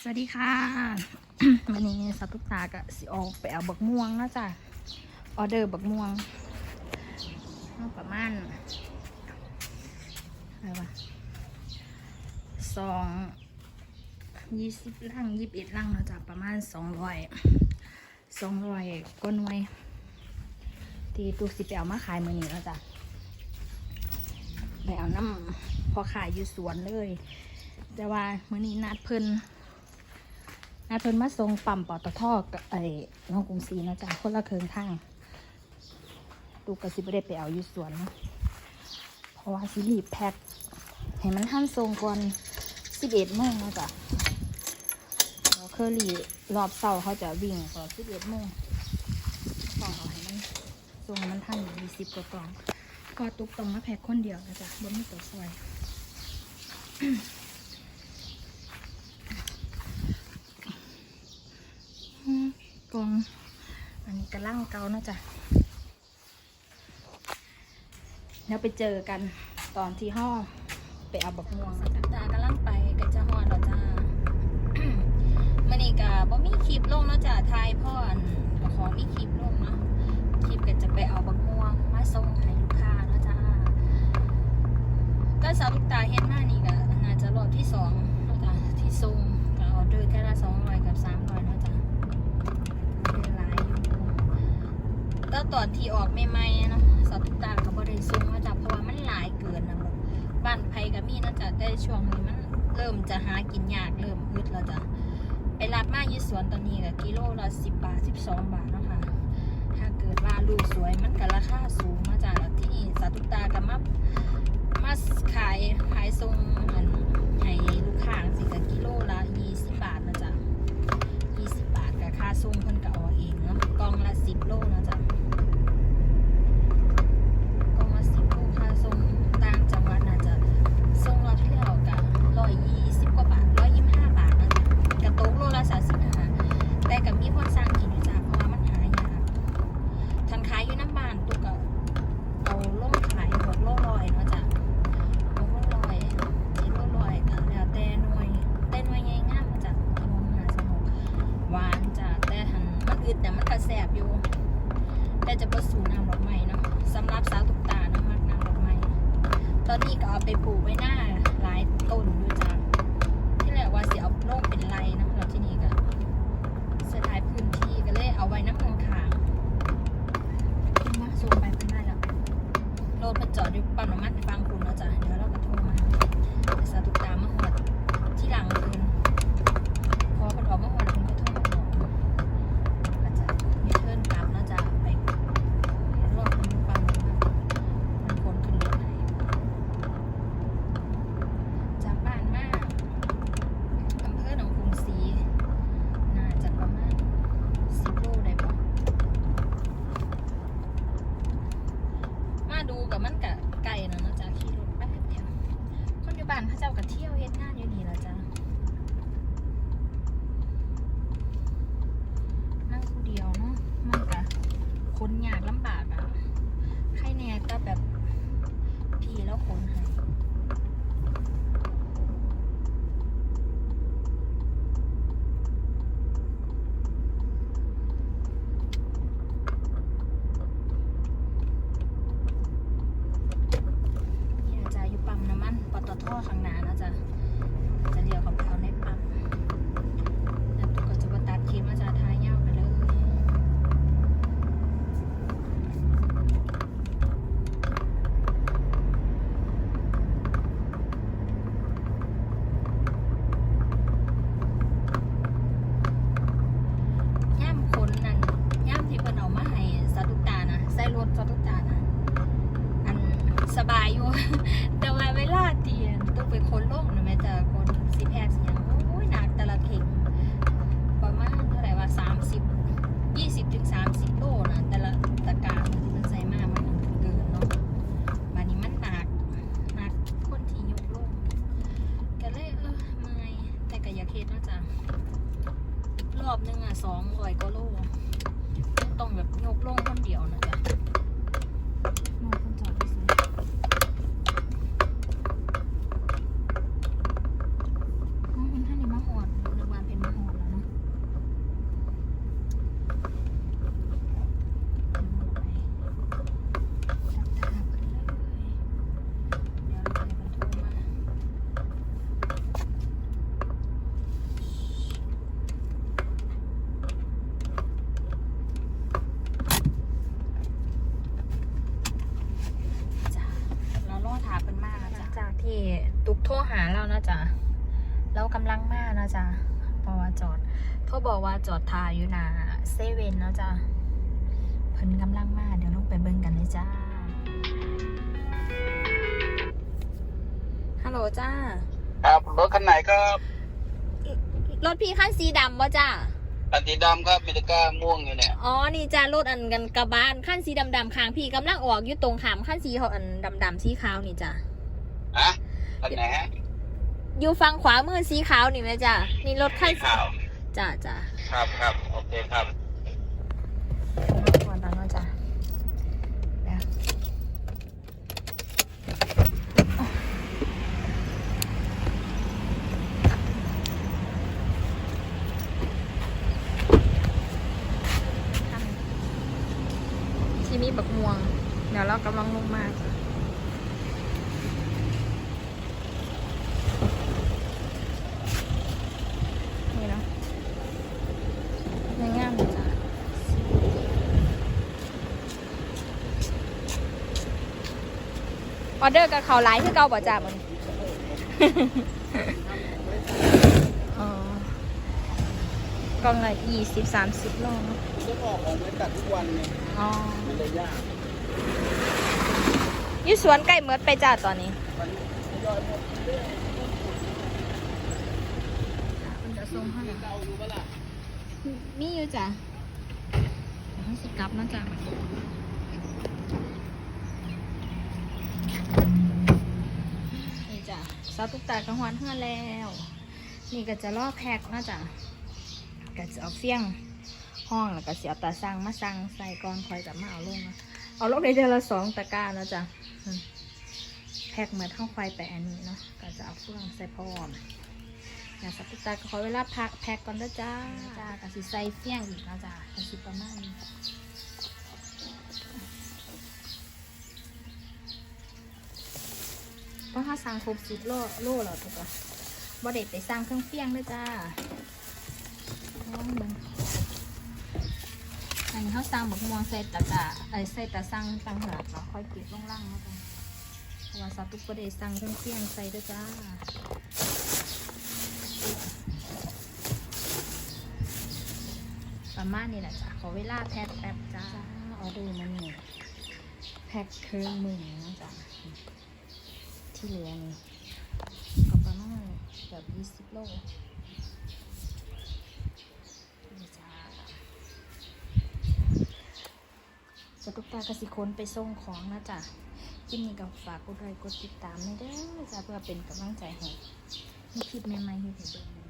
สวัสดีค่ะวันนี้สัตุกตากะสิออกไปเอาบักม่วงนะจ้ะออเดอร์บักม่วงประมาณอะไรวะสองยี่สิบลังยี่สิบเอ็ดลังนะจ้ะประมาณสองร้อยสองร้อยก้นไว้ที่ตุ๊กสิไปเอามาขายมือนี้นะจ้ะไปเอาน้ำพอขายอยู่สวนเลย แต่ว่ามือนี้นัดเพิ่น นัดเพิ่นมาส่งปั๊มปตทกับไอ้น้องกรุงศรีนะจ๊ะคนละเคืองข้างตูกระสิบได้ไปเอาอยู่สวนเนะเพราะว่าสิรีบแพ็คให้มันทันส่งก่อนสิบเอ็ดโมงนะจ๊ะแล้วเคอรี่รอบเสาเขาจะวิ่งก่อนสิบเอ็ดโมงต้องเอาให้มันส่งมันทันยี่สิบกว่ากล่อง ก็ตุกต้องมาแพ็คคนเดียวนะจ๊ะบนไม่ตัวซอย อืม กอง อันนี้กระล่างเกานะจ๊ะเดี๋ยวไปเจอกันตอนที่ห้องไปเอาบักม่วงนะจ๊ะจ้ากำลังไปกันจะฮอดแล้วจ้ามื่อนี้กะบ่มีคลิปลงเนาะจ้าทายพ่อนขอมีคลิปลงเนาะคลิปก็จะไปเอาบักม่วงมาส่งให้ลูกค้าเนาะจ้าก็สาวลูกตาเฮ็ดมานี่ก็น่าจะรอบที่สองเนาะจ้าที่ส่งก็ออเดอร์แค่ละสองร้อยกับสามร้อยเนาะจ้าเวลายอยู่แตอนที่ออกใหม่ๆเนาะสาวลูกตาก็บ่ได้ส่งเนาะจ้าเพราะว่ามันหลายเกินนะแบบบ้านไผก็มีเนาจะแต่ช่วงนี้มันเริ่มจะหากินยากเริ่มอึดแล้วจ้ะไปรับมายู่สวนตอนนี้ก็กิโลละสิบบาทสิบสองบาทเนาะค่ะถ้าเกิดว่าลูกสวยมันก็ราคาสูงเนาจ๊ะแล้วที่นี่สาตุกตากับมามาขายขายทรงเหมือนให้ลูกค้าสิก็กิโลละยีสิบบาทนะจ๊ะยี่สิบบาทกับค่าทรงเพิ่นก็เอาเองเนาะกล่องละสิบโลนะจ๊ะ กองละสิบลูกค่าส่งต่างจังหวัดน่าจะส่งเราที่แล้วกับร้อยยี่สิบกว่าบาทร้อยยี่สิบห้าบาทนะจ๊ะกระโต๊ะโลละสามสิบห้าแต่กับมีคนสร้างกินอยู่จ้ะเพราะว่ามันหายากทันขายอยู่น้ำบานตุกก็เอาลงขายหกโลร้อยเนาะจ้ะหกโลร้อยเจ็ดโลร้อยก็แล้วแต่หน่วยแต่หน่วยใหญ่งามจ้ะกิโลห้าสิบหกหวานจ้ะแต่ อึดแต่มันก็แสบอยู่ แต่จะประสูน้ำดอกไม้เนาะสำหรับสาวตุกตาเนาะมักน้ำดอกไม้ตอนนี้ก็เอาไปปลูกไว้หน้าหลายต้นอยู่จ้าที่แรกว่าเสิเอาโล่งเป็นไรเนาะแล้วที่นี่ก็เสียดายพื้นที่ก็เลยเอาไว้น้ำเมืองขางมาส่งไปเป็นได้แล้วรถมาจอดอยู่ปั๊มน้ำมันฟังคุณเนาะจ้ะเดี๋ยวเราก็โทรมาแต่สาวตุกตามาหอดที่หลังคืนพอคนออกมาหอดคุณก็โทรมาบอกอาจจะมีเพื่อนกลับเนาะจ้ะไป รถมันฟังมันคนขึ้นรถไหนจากบ้านมาอำเภอหนองกรุงศรีน่าจะประมาณสิบโลได้ปะมา ดูกับมันกับไก่นะนะจ๊ะขี่รถแป๊บเดียวคนอยู่บ้านเขาเจ้ากับเที่ยวเฮ็ดงานอยู่นี่แล้วจ้ะนั่งผู้เดียวเนาะมันกะ คนยากลำบากอะ ใครเนี่ยก็แบบพี่แล้วคนให้นี่นะจ๊ะอยู่ปั๊มน้ำมันปตทข้างหน้านะจ๊ะจะเลี้ยวเขาไปเอาในปั๊มแล้วตุ๊กก็จะมาตัดคลิปมาจะท้ายยาวไปเลย ย่ามคนนั่นย่ามที่เพิ่นเอามาให้สาตุกตานะใส่รถสาตุกตานะอันสบายอยู่ แต่ว่าเวลาเตียนต้องไปคนโลกนะแม่จะคนสิแพกสิหยังโอ้ยหนักแต่ละเข่งประมาณเท่าไหร่ว่าสามสิบยี่สิบถึงสามสิบโลนะแต่ละตะกร้ารที่มันใส่มามันเกินเนาะบานนี้มันหนักหนักคนที่ยกโลกก็เลยเออเมื่อ ยาเคสนาะจ๊ะรอบหนึงอะสองร้อยกว่าโลต้องแบบยกลงคนเดียวนะจ๊ะ น้องคนจอดไปซื้อ อืมท่านนี่มาหอดนึกว่าแพ ที่ตุกโทรหาเรานะจ๊ะเรา กำลังมานะจ๊ะเพราะว่าจอดโทรบอกว่าจอดทาอยู่หนาเซเว่นนะจ๊ะเพิ่นกำลังมาเดี๋ยวลงไปเบิ่งกันเลยจ้าฮัลโหลจ้า ครับรถคันไหนครับรถพี่คันสีดำวะจ้าอันสีดำครับมิตรก้าม่วงอยู่เนี่ยอ๋อนี่จ้ารถอันกันกระบานขั้นสีดำๆข้างพี่กำลังออกอยู่ตรงขามขั้นสีเขาอันดำๆสีขาวนี่จ้ะฮะคันไหนฮะ อยู่ฝั่งขวามือสีขาวนี่ไหมจ้ะนี่รถขั้นสีขาวจ้ะจ้ะครับครับโอเคครับก่อนตอนนั้นจ้ะเดี๋ยวที่มีบักม่วง เดี๋ยวเรากำลังลงมาจ้ะ นี่เนาะงามๆเลยจ้ะ ออเดอร์กับเขาไลฟ์คือเก่าบ่จ้ามันอ๋อกล่องละยี่สิบสามสิบโลเนาะต้องออกของบริษัททุกวันเนี่ยอ๋อมันเลยยากอยี่สวนใกล้เมิดไปจ้าตอนนี้มันยอดหมดมันจะส่งให้เก่าอยู่ปะล่ะมีอยู่จ้ะเดี๋ยวให้สิกลับนะจ้ะนี่ จ้ะซาตุกตากระหวนเฮือนแล้ว นี่ก็จะลอแพ็กนะจ้ะก็จะเอาเฟี้ยงห้องแล้วก็เสียตาสั่งมาสั่งใส่ก่อนคอยจะมาเอาลงนะเอาลงในเดือนละสองตะกร้านะจ้ะแพ็กเหมือนข้าวไฟแต่อันนี้เนาะก็จะเอาเฟื่องใส่พร้อมอย่าสับตาก็ขอเวลาพักแพ็กก่อนนะจ้าจ้ากับสิใส่เฟี้ยงอีกนะจ้ากับสิประมาณนี้ เพราะถ้าสั่งครบสิบโลโลแล้วถูกปะบ่เด็ดไปสั่งเครื่องเฟี้ยงด้วยจ้าลองเบิ่งอันนี้เขาสั่งบักม่วงใส่ตะกะไอ้ใส่ตะสั่งตังหากเราค่อยเก็บลงล่างนะจ้าเพราะว่าสับตุกบ่ได้สั่งเครื่องเฟี้ยงใส่ด้วยจ้าประมาณนี้แหละจ้ะขอเวลาแพ็คแป๊บจ้าออเดอร์มันหนี่งแพ็คเครื่องมือนะจ้ะ ที่เหลือนี่ก็ประมาณแบบยี่สิบโลจ้าจะตุกตากสิคนไปส่งของนะจ๊ะคลิปนี้ก็ฝากกดไลค์กดติดตามให้เด้อจ้ะเพื่อเป็นกำลังใจให้มีคลิปใหม่ๆให้เห็นเบิ่ง